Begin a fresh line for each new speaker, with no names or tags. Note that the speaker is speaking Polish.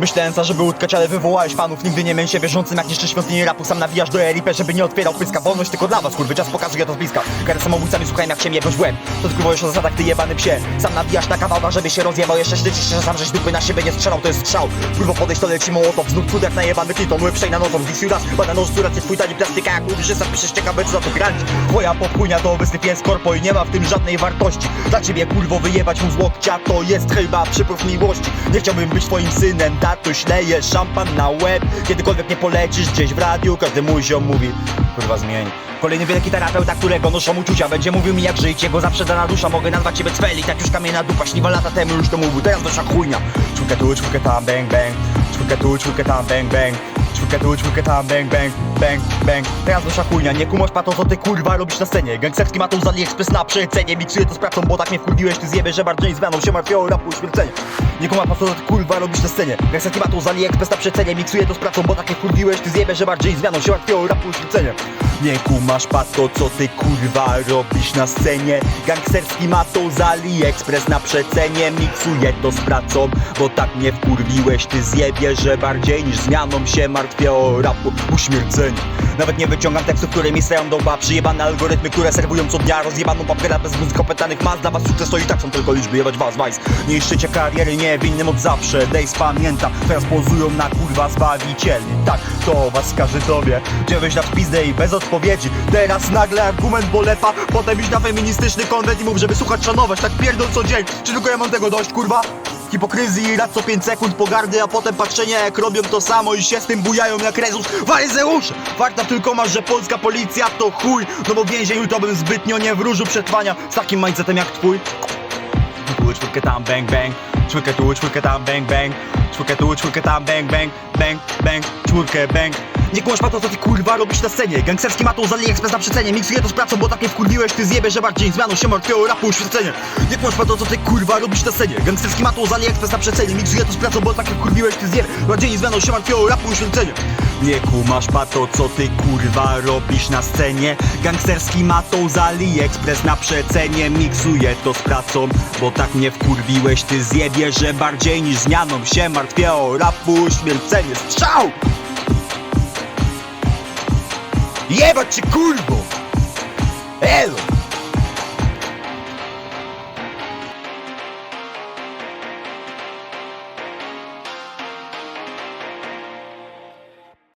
Myślałem za, żeby utkać, ale wywołałeś fanów Nigdy nie miałem się wierzącym jak niszczy świątynię rapu Sam nawijasz do RIP, żeby nie otwierał pyska. Wolność tylko dla was, kurwy, czas pokazuje to z bliska. Karę samobójcami słuchałem jak się jebnąć w łeb. To już o zasadach, ty jebany psie. Sam nawijasz na kawałka, żeby się rozjebał. Jeszcze się, że sam żeś dupy na siebie nie strzelał To jest strzał, kurwa podejść to leci mołotow Znów cud jak najebany kliton, łeb na nocą. Zix raz, bada noż, curacie twój tani plastyka Jak mówisz, że sam piszesz ciekawe, co za to grać. Twoja popchujnia to obecny pies korpo I nie ma w tym żadnej wartości. Dla ciebie kurwo wyjebać mu z łokcia To jest chyba przypływ miłości. Nie chciałbym być twoim synem, tatuś leje szampan na łeb. Kiedykolwiek nie polecisz gdzieś w radiu Każdy mój ziom mówi, kurwa zmień. Kolejny wielki terapeuta, którego noszą uczucia. Będzie mówił mi jak żyć, jego zawsze dana dusza. Mogę nazwać ciebie cweli, tak już kamienna dupa. Śliwa lata temu już to mówił, teraz wasza chujnia. Czwórkę tu, czwórkę tam, bang bang. Czwórkę tu, czwórkę tam, bang bang Czwórkę tu, tam, bang bang Bang, bang, teraz wasza chujnia Nie kumasz pato, co ty kurwa robisz na scenie. Gangsterski matą z AliExpress na przecenie. Miksuję to z pracą, bo tak mnie wkurwiłeś Ty zjebie, że bardziej zmianą się martwią rapu śmiercenie. Nie kumasz pato, co ty kurwa robisz na scenie. Gangsterski matą z AliExpress na przecenie. Miksuję to z pracą, bo tak mnie wkurwiłeś Ty zjebie, że bardziej zmianą się martwią rapu śmiercenie nie kumasz pato, co ty kurwa robisz na scenie? Gangsterski matą z AliExpress na przecenie Miksuję to z pracą, bo tak mnie wkurwiłeś Ty zjebie, że bardziej niż zmianą się martwię o rapu. Uśmiercenie Nawet nie wyciągam tekstów, które mi stają do łba Przyjebane algorytmy, które serwują co dnia Rozjebano papierę bez muzyk opętanych mas. Dla was sukces to i tak są tylko liczby, jebać was, wajs. Niszczycie kariery niewinnym od zawsze. Days pamięta, teraz pozują na kurwa zbawicieli. Tak, to was skaże tobie. Gdzie wyjść na pizdę i bez odpowiedzi. Teraz nagle argument bolepa Potem iść na feministyczny konwent i mów, żeby słuchać, szanować. Tak pierdol co dzień, czy tylko ja mam tego dość, kurwa? Hipokryzji i rad co 5 sekund pogardy, a potem patrzenia jak robią to samo i się z tym bujają jak Rezus Faryzeusze! Fakta tylko masz, że polska policja to chuj. No bo w więzieniu to bym zbytnio nie wróżył przetrwania Z takim mindsetem jak twój. Czwórkę tam, bang, bang. Czwórkę tu, czwórkę tam, bang, bang. Czwórkę tu, czwórkę tam, bang, bang Bang, bang, czwórkę, bang nie kłamsz pato, co ty kurwa robisz na scenie. Gangsterski matą z AliExpress na przecenie Miksuję to z pracą, bo tak mnie wkurwiłeś Ty zjebie, że bardziej zmianą się martwią rapu uświecenie Nie kłamsz pato, co ty kurwa robisz na scenie. Gangsterski matą z AliExpress na przecenie Miksuję to z pracą, bo tak wkurwiłeś Ty bardziej zmianą się martwią rapu uświecenie Nie kumasz pato, co ty kurwa robisz na scenie. Gangsterski matą z AliExpress na przecenie Miksuję to z pracą, bo tak mnie wkurwiłeś Ty zjebie, że bardziej niż zmianą się martwię o rapu uśmiercenie Strzał! Jebać cię kurwo! Elo!